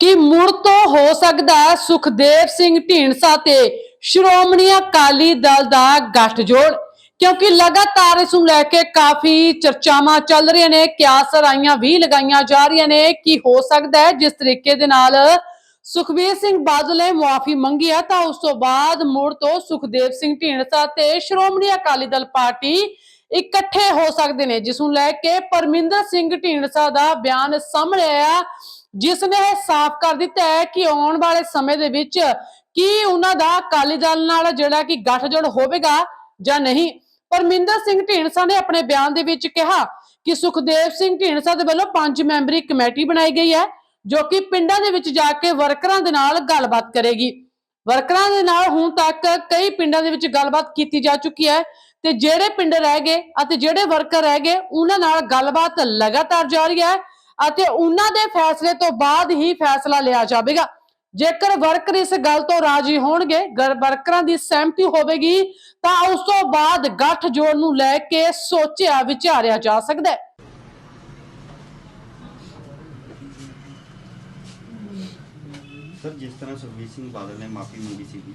ਕਿ ਮੁੜ ਤੋਂ ਹੋ ਸਕਦਾ ਹੈ ਸੁਖਦੇਵ ਸਿੰਘ ਢੀਂਡਸਾ ਤੇ ਸ਼੍ਰੋਮਣੀ ਅਕਾਲੀ ਦਲ ਦਾ ਗੱਠਜੋੜ, ਕਿਉਂਕਿ ਲਗਾਤਾਰ ਇਸ ਨੂੰ ਲੈ ਕੇ ਕਾਫੀ ਚਰਚਾਵਾਂ ਚੱਲ ਰਹੀਆਂ ਨੇ ਕਿਆਸ ਰਾਈਆਂ ਵੀ ਲਗਾਈਆਂ ਜਾ ਰਹੀਆਂ ਨੇ, ਕਿ ਹੋ ਸਕਦਾ ਹੈ, ਜਿਸ ਤਰੀਕੇ ਦੇ ਨਾਲ ਸੁਖਬੀਰ ਸਿੰਘ ਬਾਦਲ ਨੇ ਮੁਆਫੀ ਮੰਗੀ ਆ ਤਾਂ ਉਸ ਤੋਂ ਬਾਅਦ ਮੁੜ ਤੋਂ ਸੁਖਦੇਵ ਸਿੰਘ ਢੀਂਡਸਾ ਤੇ ਸ਼੍ਰੋਮਣੀ ਅਕਾਲੀ ਦਲ ਪਾਰਟੀ ਇਕੱਠੇ ਹੋ ਸਕਦੇ ਨੇ, ਜਿਸ ਨੂੰ ਲੈ ਕੇ ਪਰਮਿੰਦਰ ਸਿੰਘ ਢੀਂਡਸਾ ਦਾ ਬਿਆਨ ਸਾਹਮਣੇ ਆਇਆ। ਜਿਸ ਨੇ ਇਹ ਸਾਫ਼ ਕਰ ਦਿੱਤਾ ਹੈ ਕਿ ਆਉਣ ਵਾਲੇ ਸਮੇਂ ਦੇ ਵਿੱਚ ਕੀ ਉਹਨਾਂ ਦਾ ਅਕਾਲੀ ਦਲ ਨਾਲ ਜਿਹੜਾ ਕਿ ਗੱਠਜੋੜ ਹੋਵੇਗਾ ਜਾਂ ਨਹੀਂ। ਪਰਮਿੰਦਰ ਸਿੰਘ ਢੀਂਡਸਾ ਨੇ ਆਪਣੇ ਬਿਆਨ ਦੇ ਵਿੱਚ ਕਿਹਾ ਕਿ ਸੁਖਦੇਵ ਸਿੰਘ ਢੀਂਡਸਾ ਦੇ ਵੱਲੋਂ ਪੰਜ ਮੈਂਬਰੀ ਕਮੇਟੀ ਬਣਾਈ ਗਈ ਹੈ, ਜੋ ਕਿ ਪਿੰਡਾਂ ਦੇ ਵਿੱਚ ਜਾ ਕੇ ਵਰਕਰਾਂ ਦੇ ਨਾਲ ਗੱਲਬਾਤ ਕਰੇਗੀ। ਵਰਕਰਾਂ ਦੇ ਨਾਲ ਹੁਣ ਤੱਕ ਕਈ ਪਿੰਡਾਂ ਦੇ ਵਿੱਚ ਗੱਲਬਾਤ ਕੀਤੀ ਜਾ ਚੁੱਕੀ ਹੈ ਤੇ ਜਿਹੜੇ ਪਿੰਡ ਰਹਿ ਗਏ ਅਤੇ ਜਿਹੜੇ ਵਰਕਰ ਰਹਿ ਗਏ, ਉਹਨਾਂ ਨਾਲ ਗੱਲਬਾਤ ਲਗਾਤਾਰ ਜਾਰੀ ਹੈ। ਅਤੇ ਉਹਨਾਂ ਦੇ ਫੈਸਲੇ ਤੋਂ ਬਾਅਦ ਹੀ ਫੈਸਲਾ ਲਿਆ ਜਾਵੇਗਾ ਜੇਕਰ ਵਰਕਰ ਇਸ ਗੱਲ ਤੋਂ ਰਾਜੀ ਹੋਣਗੇ ਗਰ- ਵਰਕਰਾਂ ਦੀ ਸਹਿਮਤੀ ਹੋਵੇਗੀ ਤਾਂ ਉਸ ਤੋਂ ਬਾਅਦ ਗੱਠ ਜੋੜ ਨੂੰ ਲੈ ਕੇ ਸੋਚਿਆ ਵਿਚਾਰਿਆ ਜਾ ਸਕਦਾ ਹੈ ਸਰ ਜਿਸ ਤਰ੍ਹਾਂ ਸੁਖਬੀਰ ਸਿੰਘ ਬਾਦਲ ਨੇ ਮਾਫੀ ਮੰਗੀ ਸੀਗੀ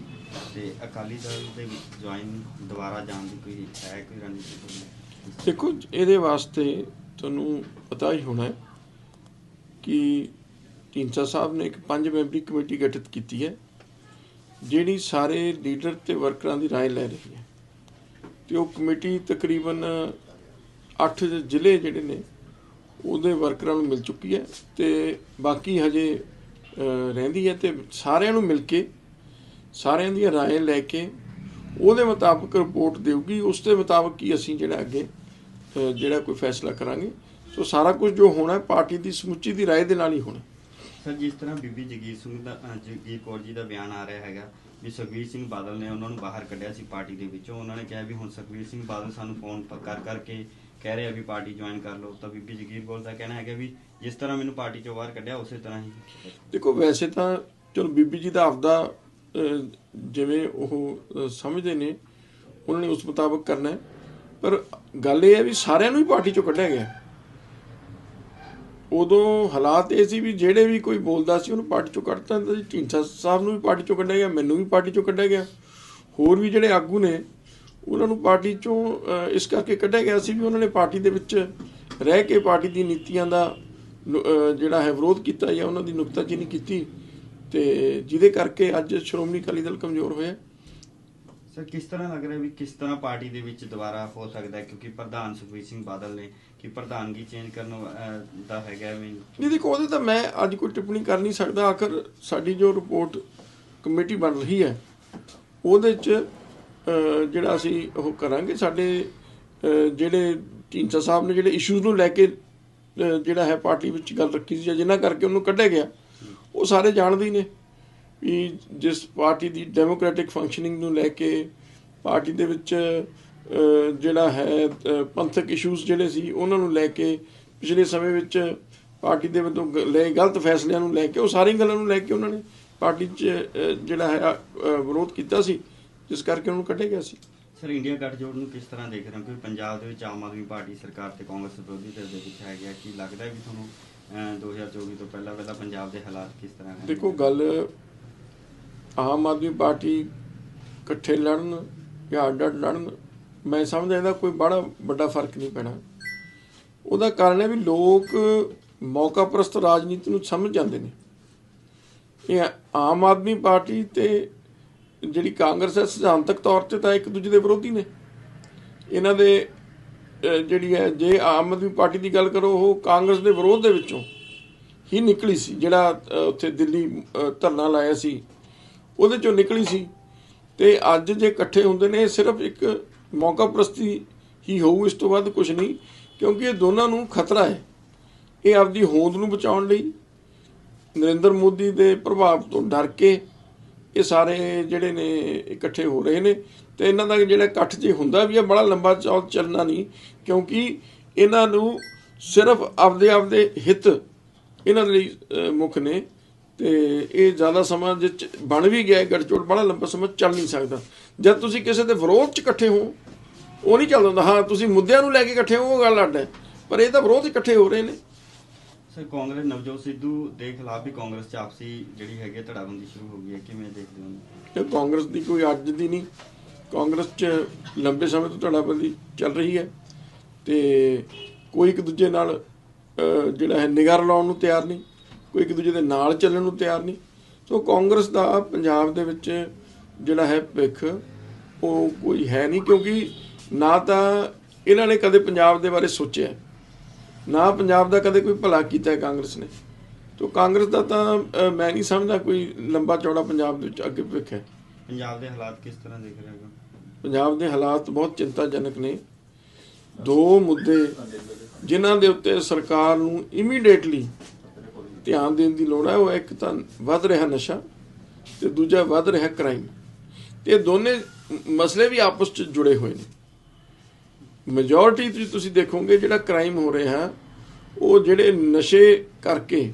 ਤੇ ਅਕਾਲੀ ਦਲ ਦੇ ਵਿੱਚ ਜੁਆਇਨ ਦੁਬਾਰਾ ਜਾਣ ਦੀ ਕੋਈ ਹੈ ਕੋਈ ਰਣਨੀਤੀ ਕੋਈ? ਦੇਖੋ ਇਹਦੇ ਵਾਸਤੇ ਤੁਹਾਨੂੰ ਪਤਾ ਹੀ ਹੋਣਾ ਹੈ ਕਿ ਢੀਂਡਸਾ ਸਾਹਿਬ ਨੇ ਇੱਕ ਪੰਜ ਮੈਂਬਰੀ ਕਮੇਟੀ ਗਠਿਤ ਕੀਤੀ ਹੈ ਜਿਹੜੀ ਸਾਰੇ ਲੀਡਰ ਤੇ ਵਰਕਰਾਂ ਦੀ رائے ਲੈ ਰਹੀ ਹੈ ਤੇ ਉਹ ਕਮੇਟੀ ਤਕਰੀਬਨ 8 ਜ਼ਿਲ੍ਹੇ ਜਿਹੜੇ ਨੇ ਉਹਦੇ ਵਰਕਰਾਂ ਨੂੰ ਮਿਲ ਚੁੱਕੀ ਹੈ ਤੇ ਬਾਕੀ ਹਜੇ ਅਹ, ਰਹਿੰਦੀ ਹੈ ਤੇ ਸਾਰਿਆਂ ਨੂੰ ਮਿਲ ਕੇ ਸਾਰਿਆਂ ਦੀਆਂ رائے ਲੈ ਕੇ ਉਹਦੇ ਮੁਤਾਬਕ ਰਿਪੋਰਟ ਦੇਊਗੀ ਉਸ ਦੇ ਮੁਤਾਬਕ ਹੀ ਅਸੀਂ ਜਿਹੜਾ ਅੱਗੇ ਅਹ, ਜਿਹੜਾ ਕੋਈ ਫੈਸਲਾ ਕਰਾਂਗੇ ਸੋ ਸਾਰਾ ਕੁਝ ਜੋ ਹੋਣਾ ਹੈ ਪਾਰਟੀ ਦੀ ਸਮੁੱਚੀ ਦੀ رائے ਦੇ ਨਾਲ ਹੀ ਹੋਣਾ ਸਰ ਜਿਸ ਤਰ੍ਹਾਂ ਬੀਬੀ ਜਗੀਰ ਸਿੰਘ ਦਾ ਅ, ਜਗੀਰ ਕੌਰ ਜੀ ਦਾ ਬਿਆਨ ਆ ਰਿਹਾ ਹੈਗਾ ਵੀ ਸੁਖਬੀਰ ਸਿੰਘ ਬਾਦਲ ਨੇ ਉਹਨਾਂ ਨੂੰ ਬਾਹਰ ਕੱਢਿਆ ਸੀ ਪਾਰਟੀ ਦੇ ਵਿੱਚੋਂ ਉਹਨਾਂ ਨੇ ਕਿਹਾ ਵੀ ਹੁਣ ਸੁਖਬੀਰ ਸਿੰਘ ਬਾਦਲ ਸਾਨੂੰ ਫੋਨ ਪ- ਕਰ ਕਰਕੇ ਕਹਿ ਰਹੇ ਆ ਵੀ ਪਾਰਟੀ ਜੁਆਇਨ ਕਰ ਲਓ ਤਾਂ ਬੀਬੀ ਜਗੀਰ ਕੌਰ ਦਾ ਕਹਿਣਾ ਹੈਗਾ ਵੀ ਜਿਸ ਤਰ੍ਹਾਂ ਮੈਨੂੰ ਪਾਰਟੀ ਚੋਂ ਬਾਹਰ ਕੱਢਿਆ ਉਸੇ ਤਰ੍ਹਾਂ ਹੀ ਦੇਖੋ ਵੈਸੇ ਤਾਂ ਚਲੋ ਬੀਬੀ ਜੀ ਦਾ ਆਪਦਾ ਅਹ, ਜਿਵੇਂ ਉਹ ਅਹ, ਸਮਝਦੇ ਨੇ ਉਹਨਾਂ ਨੇ ਉਸ ਮੁਤਾਬਕ ਕਰਨਾ ਹੈ ਪਰ ਗੱਲ ਇਹ ਹੈ ਵੀ ਸਾਰਿਆਂ ਨੂੰ ਹੀ ਪਾਰਟੀ ਚੋਂ ਕੱਢਿਆ ਗਿਆ ਉਦੋਂ ਹਾਲਾਤ ਇਹ ਸੀ ਵੀ ਜਿਹੜੇ ਵੀ ਕੋਈ ਬੋਲਦਾ ਸੀ ਉਹਨੂੰ ਪਾਰਟੀ ਚੋਂ ਕੱਢ ਦਿੰਦਾ ਸੀ ਢੀਂਡਸਾ ਸਾਹਿਬ ਨੂੰ ਵੀ ਪਾਰਟੀ ਚੋਂ ਕੱਢਿਆ ਗਿਆ, ਮੈਨੂੰ ਵੀ ਪਾਰਟੀ ਚੋਂ ਕੱਢਿਆ ਗਿਆ। ਹੋਰ ਵੀ ਜਿਹੜੇ ਆਗੂ ਨੇ, ਉਹਨਾਂ ਨੂੰ ਪਾਰਟੀ ਚੋਂ ਇਸ ਕਰਕੇ ਕੱਢਿਆ ਗਿਆ ਸੀ ਵੀ ਉਹਨਾਂ ਨੇ ਪਾਰਟੀ ਦੇ ਵਿੱਚ ਰਹਿ ਕੇ ਪਾਰਟੀ ਦੀ ਨੀਤੀਆਂ ਦਾ ਜਿਹੜਾ ਹੈ ਵਿਰੋਧ ਕੀਤਾ ਜਾਂ ਉਹਨਾਂ ਦੀ ਨੁਕਤਾਚੀਨੀ ਕੀਤੀ ਤੇ ਜਿਹਦੇ ਕਰਕੇ ਅੱਜ ਸ਼੍ਰੋਮਣੀ ਅਕਾਲੀ ਦਲ ਕਮਜ਼ੋਰ ਹੋਇਆ। ਸਰ ਕਿਸ ਤਰ੍ਹਾਂ ਲੱਗ ਰਿਹਾ ਵੀ ਕਿਸ ਤਰ੍ਹਾਂ ਪਾਰਟੀ ਦੇ ਵਿੱਚ ਦੁਬਾਰਾ ਹੋ ਸਕਦਾ ਹੈ? ਕਿਉਂਕਿ ਪ੍ਰਧਾਨ ਸੁਖਬੀਰ ਸਿੰਘ ਬਾਦਲ ਨੇ ਕਿ ਪ੍ਰਧਾਨਗੀ ਚੇਂਜ ਕਰਨ ਅ, ਦਾ ਹੈਗਾ ਵੀ ਨਹੀਂ ਦੇਖੋ ਉਹਦੇ ਤਾਂ ਮੈਂ ਅੱਜ ਕੋਈ ਟਿੱਪਣੀ ਕਰ ਨਹੀਂ ਸਕਦਾ। ਆਖਰ ਸਾਡੀ ਜੋ ਰਿਪੋਰਟ ਕਮੇਟੀ ਬਣ ਰਹੀ ਹੈ ਉਹਦੇ ਚ ਅਹ, ਜਿਹੜਾ ਅਸੀਂ ਉਹ ਕਰਾਂਗੇ ਸਾਡੇ ਅਹ, ਜਿਹੜੇ ਢੀਂਡਸਾ ਸਾਹਿਬ ਨੇ ਜਿਹੜੇ ਇਸ਼ੂਜ਼ ਨੂੰ ਲੈ ਕੇ ਅਹ, ਜਿਹੜਾ ਹੈ ਪਾਰਟੀ ਵਿੱਚ ਗੱਲ ਰੱਖੀ ਸੀ ਜਾਂ ਜਿਨ੍ਹਾਂ ਕਰਕੇ ਉਹਨੂੰ ਕੱਢਿਆ ਗਿਆ ਉਹ ਸਾਰੇ ਜਾਣਦੇ ਹੀ ਨੇ। ਵੀ ਜਿਸ ਪਾਰਟੀ ਦੀ ਡੈਮੋਕ੍ਰੈਟਿਕ ਫੰਕਸ਼ਨਿੰਗ ਨੂੰ ਲੈ ਕੇ ਪਾਰਟੀ ਦੇ ਵਿੱਚ ਜਿਹੜਾ ਹੈ ਪੰਥਕ ਇਸ਼ੂਜ਼ ਜਿਹੜੇ ਸੀ ਉਹਨਾਂ ਨੂੰ ਲੈ ਕੇ ਪਿਛਲੇ ਸਮੇਂ ਵਿੱਚ ਪਾਰਟੀ ਦੇ ਵੱਲੋਂ ਲਏ ਗਲਤ ਫੈਸਲਿਆਂ ਨੂੰ ਲੈ ਕੇ ਉਹ ਸਾਰੀਆਂ ਗੱਲਾਂ ਨੂੰ ਲੈ ਕੇ ਉਹਨਾਂ ਨੇ ਪਾਰਟੀ 'ਚ ਜਿਹੜਾ ਹੈ ਵਿਰੋਧ ਕੀਤਾ ਸੀ ਜਿਸ ਕਰਕੇ ਉਹਨੂੰ ਕੱਢਿਆ ਗਿਆ ਸੀ। ਸਰ ਇੰਡੀਆ ਗੱਠਜੋੜ ਨੂੰ ਕਿਸ ਤਰ੍ਹਾਂ ਦੇਖ ਰਹੇ ਹੋ? ਕਿਉਂਕਿ ਪੰਜਾਬ ਦੇ ਵਿੱਚ ਆਮ ਆਦਮੀ ਪਾਰਟੀ ਸਰਕਾਰ ਤੇ ਕਾਂਗਰਸ ਵਿਰੋਧੀ ਧਿਰ ਦੇ ਵਿੱਚ ਹੈਗਾ ਕੀ ਲੱਗਦਾ ਹੈ ਵੀ ਤੁਹਾਨੂੰ ਅ, 2024 ਤੋਂ ਪਹਿਲਾਂ ਪਹਿਲਾਂ ਪੰਜਾਬ ਦੇ ਹਾਲਾਤ ਕਿਸ ਤਰ੍ਹਾਂ ਹੈ ਦੇਖੋ ਗੱਲ ਆਮ ਆਦਮੀ ਪਾਰਟੀ ਇਕੱਠੇ ਲੜਨ ਜਾਂ ਅੱਡ ਅੱਡ ਲੜਨ, ਮੈਂ ਸਮਝਦਾ ਇਹਦਾ ਕੋਈ ਬੜਾ ਵੱਡਾ ਫ਼ਰਕ ਨਹੀਂ ਪੈਣਾ। ਉਹਦਾ ਕਾਰਨ ਹੈ ਵੀ ਲੋਕ ਮੌਕਾ ਪ੍ਰਸਤ ਰਾਜਨੀਤੀ ਨੂੰ ਸਮਝ ਜਾਂਦੇ ਨੇ। ਇਹ ਆਮ ਆਦਮੀ ਪਾਰਟੀ ਤੇ ਜਿਹੜੀ ਕਾਂਗਰਸ ਹੈ, ਸਿਧਾਂਤਕ ਤੌਰ ਤੇ ਤਾਂ ਇੱਕ ਦੂਜੇ ਦੇ ਵਿਰੋਧੀ ਨੇ। ਇਹਨਾਂ ਦੇ ਜਿਹੜੀ ਹੈ, ਜੇ ਆਮ ਆਦਮੀ ਪਾਰਟੀ ਦੀ ਗੱਲ ਕਰੋ, ਉਹ ਕਾਂਗਰਸ ਦੇ ਵਿਰੋਧ ਦੇ ਵਿੱਚੋਂ ਹੀ ਨਿਕਲੀ ਸੀ, ਜਿਹੜਾ ਉੱਥੇ ਦਿੱਲੀ ਧਰਨਾ ਲਾਇਆ ਸੀ। ਉਹਦੇ ਚੋਂ ਨਿਕਲੀ ਸੀ। ਤੇ ਅੱਜ ਜੇ ਇਕੱਠੇ ਹੁੰਦੇ ਨੇ, ਸਿਰਫ ਇੱਕ ਮੌਕਾ ਪ੍ਰਸਤੀ ਹੀ ਹੋਊ, ਇਸ ਤੋਂ ਵੱਧ ਕੁਝ ਨਹੀਂ, ਕਿਉਂਕਿ ਇਹ ਦੋਨਾਂ ਨੂੰ ਖਤਰਾ ਹੈ। ਇਹ ਆਪਦੀ ਹੋਂਦ ਨੂੰ ਬਚਾਉਣ ਲਈ, ਨਰਿੰਦਰ ਮੋਦੀ ਦੇ ਪ੍ਰਭਾਵ ਤੋਂ ਡਰ ਕੇ ਇਹ ਸਾਰੇ ਜਿਹੜੇ ਨੇ, ਇਕੱਠੇ ਹੋ ਰਹੇ ਨੇ। ਤੇ ਇਹਨਾਂ ਦਾ ਜਿਹੜਾ ਇਕੱਠ ਜੇ ਹੁੰਦਾ ਵੀ ਹੈ ਬੜਾ ਲੰਬਾ ਚੌਲ ਚੱਲਣਾ ਨਹੀਂ, ਕਿਉਂਕਿ ਇਹਨਾਂ ਨੂੰ ਸਿਰਫ ਆਪਦੇ ਆਪਦੇ ਹਿੱਤ ਇਹਨਾਂ ਦੇ ਲਈ ਮੁੱਖ ਨੇ। ਤੇ ਇਹ ਜ਼ਿਆਦਾ ਸਮਾਂ ਜੇ ਬਣ ਵੀ ਗਿਆ ਗੱਠਜੋੜ ਬੜਾ ਲੰਬਾ ਸਮਾਂ ਚੱਲ ਨਹੀਂ ਸਕਦਾ। ਜਦ ਤੁਸੀਂ ਕਿਸੇ ਦੇ ਵਿਰੋਧ 'ਚ ਇਕੱਠੇ ਹੋ ਉਹ ਨਹੀਂ ਚੱਲਦਾ ਹੁੰਦਾ। ਹਾਂ ਤੁਸੀਂ ਮੁੱਦਿਆਂ ਨੂੰ ਲੈ ਕੇ ਇਕੱਠੇ ਹੋ ਉਹ ਗੱਲ ਅੱਡ ਹੈ। ਪਰ ਇਹ ਤਾਂ ਵਿਰੋਧ ਇਕੱਠੇ ਹੋ ਰਹੇ ਨੇ। ਸਰ ਕਾਂਗਰਸ ਨਵਜੋਤ ਸਿੱਧੂ ਦੇ ਖਿਲਾਫ ਵੀ ਕਾਂਗਰਸ ਚ ਆਪਸੀ ਜਿਹੜੀ ਹੈਗੀ ਧੜਾਬੰਦੀ ਸ਼ੁਰੂ ਹੋ ਗਈ ਹੈ। ਕਿਵੇਂ ਦੇਖਦੇ ਹੋ? ਇਹ ਕਾਂਗਰਸ ਦੀ ਕੋਈ ਅੱਜ ਦੀ ਨਹੀਂ। ਕਾਂਗਰਸ 'ਚ ਲੰਬੇ ਸਮੇਂ ਤੋਂ ਧੜਾਬੰਦੀ ਚੱਲ ਰਹੀ ਹੈ ਤੇ ਕੋਈ ਇੱਕ ਦੂਜੇ ਨਾਲ ਜਿਹੜਾ ਹੈ ਨਿਗਰ ਲਾਉਣ ਨੂੰ ਤਿਆਰ ਨਹੀਂ। ਕੋਈ ਇੱਕ ਦੂਜੇ ਦੇ ਨਾਲ ਚੱਲਣ ਨੂੰ ਤਿਆਰ ਨਹੀਂ। ਸੋ ਕਾਂਗਰਸ ਦਾ ਪੰਜਾਬ ਦੇ ਵਿੱਚ ਜਿਹੜਾ ਹੈ ਭਿੱਖ ਉਹ ਕੋਈ ਹੈ ਨਹੀਂ ਕਿਉਂਕਿ ਨਾ ਤਾਂ ਇਹਨਾਂ ਨੇ ਕਦੇ ਪੰਜਾਬ ਦੇ ਬਾਰੇ ਸੋਚਿਆ ਨਾ ਪੰਜਾਬ ਦਾ ਕਦੇ ਕੋਈ ਭਲਾ ਕੀਤਾ ਹੈ ਕਾਂਗਰਸ ਨੇ। ਤੋ ਕਾਂਗਰਸ ਦਾ ਤਾਂ ਮੈਂ ਨਹੀਂ ਸਮਝਦਾ ਕੋਈ ਲੰਬਾ ਚੌੜਾ ਪੰਜਾਬ ਦੇ ਵਿੱਚ ਅੱਗੇ ਭਵਿੱਖ ਹੈ। ਪੰਜਾਬ ਦੇ ਹਾਲਾਤ ਕਿਸ ਤਰ੍ਹਾਂ ਦੇਖ ਰਹੇ ਹੋ? ਪੰਜਾਬ ਦੇ ਹਾਲਾਤ ਬਹੁਤ ਚਿੰਤਾਜਨਕ ਨੇ। ਦੋ ਮੁੱਦੇ ਜਿਨ੍ਹਾਂ ਦੇ ਉੱਤੇ ਸਰਕਾਰ ਨੂੰ ਇਮੀਡੀਏਟਲੀ ਧਿਆਨ ਦੇਣ ਦੀ ਲੋੜ ਹੈ, ਉਹ ਇੱਕ ਤਾਂ ਵੱਧ ਰਿਹਾ ਨਸ਼ਾ ਤੇ ਦੂਜਾ ਵੱਧ ਰਿਹਾ ਕ੍ਰਾਈਮ ਤੇ ਇਹ ਦੋਨੇ ਮਸਲੇ ਵੀ ਆਪਸ ਚ ਜੁੜੇ ਹੋਏ ਨੇ। ਮੈਜੋਰਿਟੀ ਤੁਸੀਂ ਦੇਖੋਗੇ ਜਿਹੜਾ ਕ੍ਰਾਈਮ ਹੋ ਰਿਹਾ, ਉਹ ਜਿਹੜੇ ਨਸ਼ੇ ਕਰਕੇ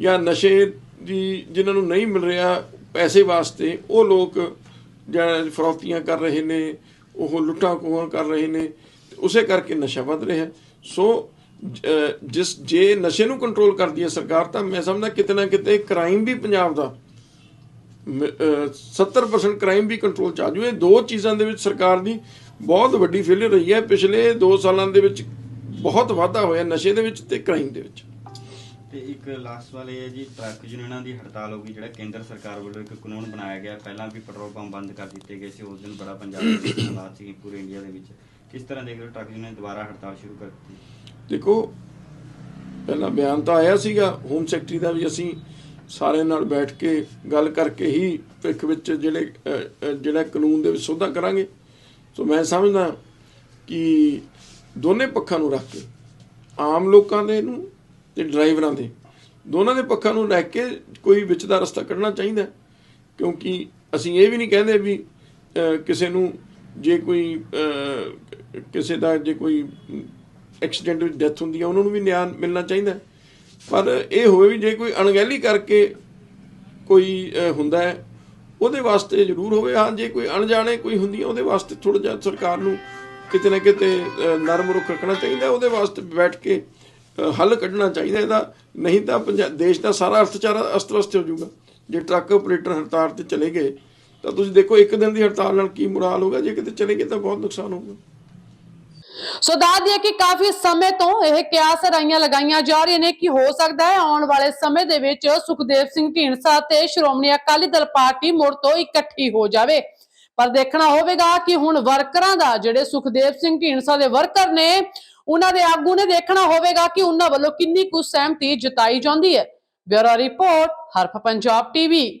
ਜਾਂ ਨਸ਼ੇ ਦੀ ਜਿਨ੍ਹਾਂ ਨੂੰ ਨਹੀਂ ਮਿਲ ਰਿਹਾ ਪੈਸੇ ਵਾਸਤੇ, ਉਹ ਲੋਕ ਜਿਹੜਾ ਫਰੌਤੀਆਂ ਕਰ ਰਹੇ ਨੇ, ਉਹ ਲੁੱਟਾਂ ਖੋਹਾਂ ਕਰ ਰਹੇ ਨੇ ਉਸੇ ਕਰਕੇ ਨਸ਼ਾ ਵੱਧ ਰਿਹਾ। ਸੋ ਜਿਸ ਜੇ ਨਸ਼ੇ ਨੂੰ ਕੰਟਰੋਲ ਕਰਦੀ ਹੈ ਸਰਕਾਰ, ਤਾਂ ਮੈਂ ਸਮਝਦਾ ਕਿਤੇ ਨਾ ਕਿਤੇ ਕ੍ਰਾਈਮ ਵੀ ਪੰਜਾਬ ਦਾ 70% ਕ੍ਰਾਈਮ ਵੀ ਕੰਟਰੋਲ ਚ ਆ ਜੂ। ਇਹ ਦੋ ਚੀਜ਼ਾਂ ਦੇ ਵਿੱਚ ਸਰਕਾਰ ਦੀ ਬਹੁਤ ਵੱਡੀ ਫੇਲਿਅਰ ਰਹੀ ਹੈ। ਪਿਛਲੇ 2 ਸਾਲਾਂ ਦੇ ਵਿੱਚ ਬਹੁਤ ਵਾਧਾ ਹੋਇਆ ਨਸ਼ੇ ਦੇ ਵਿੱਚ ਤੇ ਕ੍ਰਾਈਮ ਦੇ ਵਿੱਚ। ਤੇ ਇੱਕ ਲਾਸਟ ਸਵਾਲ ਹੈ ਜੀ, ਟਰੱਕ ਯੂਨੀਅਨਾਂ ਦੀ ਹੜਤਾਲ ਹੋ ਗਈ, ਜਿਹੜਾ ਕੇਂਦਰ ਸਰਕਾਰ ਵੱਲੋਂ ਇੱਕ ਕਾਨੂੰਨ ਬਣਾਇਆ ਗਿਆ। ਪਹਿਲਾਂ ਵੀ ਪੈਟਰੋਲ ਪੰਪ ਬੰਦ ਕਰ ਦਿੱਤੇ ਗਏ ਸੀ, ਉਸ ਦਿਨ ਬੜਾ ਪੰਜਾਬ ਦੇ ਹਾਲਾਤ ਸੀ ਪੂਰੇ ਇੰਡੀਆ ਦੇ ਵਿੱਚ। ਕਿਸ ਤਰ੍ਹਾਂ ਦੇਖ ਹੋ ਟਰੱਕ ਯੂਨੀਅਨ ਦੁਬਾਰਾ ਹੜਤਾਲ ਸ਼ੁਰੂ ਕਰ ਦਿੱਤੀ? ਦੇਖੋ, ਪਹਿਲਾਂ ਬਿਆਨ ਤਾਂ ਆਇਆ ਸੀਗਾ ਹੋਮ ਸੈਕਟਰੀ ਦਾ ਵੀ ਅਸੀਂ ਸਾਰਿਆਂ ਨਾਲ ਬੈਠ ਕੇ ਗੱਲ ਕਰਕੇ ਹੀ ਭਿੱਖ ਵਿੱਚ ਜਿਹੜੇ ਜਿਹੜਾ ਕਾਨੂੰਨ ਦੇ ਵਿੱਚ ਸੋਧਾ ਕਰਾਂਗੇ। ਸੋ ਮੈਂ ਸਮਝਦਾ ਕਿ ਦੋਨੇ ਪੱਖਾਂ ਨੂੰ ਰੱਖ ਕੇ, ਆਮ ਲੋਕਾਂ ਦੇ ਨੂੰ ਤੇ ਡਰਾਈਵਰਾਂ ਦੇ, ਦੋਨਾਂ ਦੇ ਪੱਖਾਂ ਨੂੰ ਲੈ ਕੇ ਕੋਈ ਵਿੱਚ ਦਾ ਰਸਤਾ ਕੱਢਣਾ ਚਾਹੀਦਾ ਕਿਉਂਕਿ ਅਸੀਂ ਇਹ ਵੀ ਨਹੀਂ ਕਹਿੰਦੇ ਵੀ ਕਿਸੇ ਨੂੰ ਜੇ ਕੋਈ ਕਿਸੇ ਦਾ ਜੇ ਕੋਈ ਐਕਸੀਡੈਂਟ ਵਿੱਚ ਡੈਥ ਹੁੰਦੀ ਹੈ ਉਹਨਾਂ ਨੂੰ ਵੀ ਨਿਆਂ ਮਿਲਣਾ ਚਾਹੀਦਾ। ਪਰ ਇਹ ਹੋਵੇ ਵੀ ਜੇ ਕੋਈ ਅਣਗਹਿਲੀ ਕਰਕੇ ਕੋਈ ਹੁੰਦਾ ਹੈ, ਉਹਦੇ ਵਾਸਤੇ ਜ਼ਰੂਰ ਹੋਵੇ। ਹਾਂ, ਜੇ ਕੋਈ ਅਣਜਾਣੇ ਕੋਈ ਹੁੰਦੀ ਹੈ ਉਹਦੇ ਵਾਸਤੇ ਥੋੜਾ ਜਿਹਾ ਸਰਕਾਰ ਨੂੰ ਕਿਤੇ ਨਾ ਕਿਤੇ ਨਰਮ ਰੁਖ ਰੱਖਣਾ ਚਾਹੀਦਾ। ਉਹਦੇ ਵਾਸਤੇ ਬੈਠ ਕੇ ਹੱਲ ਕੱਢਣਾ ਚਾਹੀਦਾ ਇਹਦਾ। ਨਹੀਂ ਤਾਂ ਪੰਜਾਬ ਦੇਸ਼ ਦਾ ਸਾਰਾ ਅਰਥਚਾਰਾ ਅਸਤ-ਵਿਅਸਤ ਹੋ ਜਾਊਗਾ। ਜੇ ਟਰੱਕ ਆਪਰੇਟਰ ਹੜਤਾਲ ਤੇ ਚਲੇ ਗਏ ਤਾਂ ਤੁਸੀਂ ਦੇਖੋ, ਇੱਕ ਦਿਨ ਦੀ ਹੜਤਾਲ ਨਾਲ ਕੀ ਮੁਰਾਲ ਹੋਗਾ ਜੇ ਕਿਤੇ ਚਲੇ ਗਏ ਤਾਂ ਬਹੁਤ ਨੁਕਸਾਨ ਹੋਊਗਾ। ਸੋ ਦੱਸ ਦਈਏ ਕਿ ਕਾਫੀ ਸਮੇਂ ਤੋਂ ਇਹ ਕਿਆਸ ਰਾਈਆਂ ਲਗਾਈਆਂ ਜਾ ਰਹੀਆਂ ਨੇ ਕਿ ਹੋ ਸਕਦਾ ਹੈ ਆਉਣ ਵਾਲੇ ਸਮੇਂ ਦੇ ਵਿੱਚ ਸੁਖਦੇਵ ਸਿੰਘ ਢੀਂਡਸਾ ਤੇ ਸ਼੍ਰੋਮਣੀ ਅਕਾਲੀ ਦਲ ਪਾਰਟੀ ਮੁੜ ਤੋਂ ਇਕੱਠੀ ਹੋ ਜਾਵੇ। ਪਰ ਦੇਖਣਾ ਹੋਵੇਗਾ ਕਿ ਹੁਣ ਵਰਕਰਾਂ ਦਾ, ਜਿਹੜੇ ਸੁਖਦੇਵ ਸਿੰਘ ਢੀਂਡਸਾ ਦੇ ਵਰਕਰ ਨੇ, ਉਹਨਾਂ ਦੇ ਆਗੂ ਨੇ ਦੇਖਣਾ ਹੋਵੇਗਾ ਕਿ ਉਹਨਾਂ ਵੱਲੋਂ ਕਿੰਨੀ ਕੁ ਸਹਿਮਤੀ ਜਤਾਈ ਜਾਂਦੀ ਹੈ। Bureau report, Harf Punjab TV.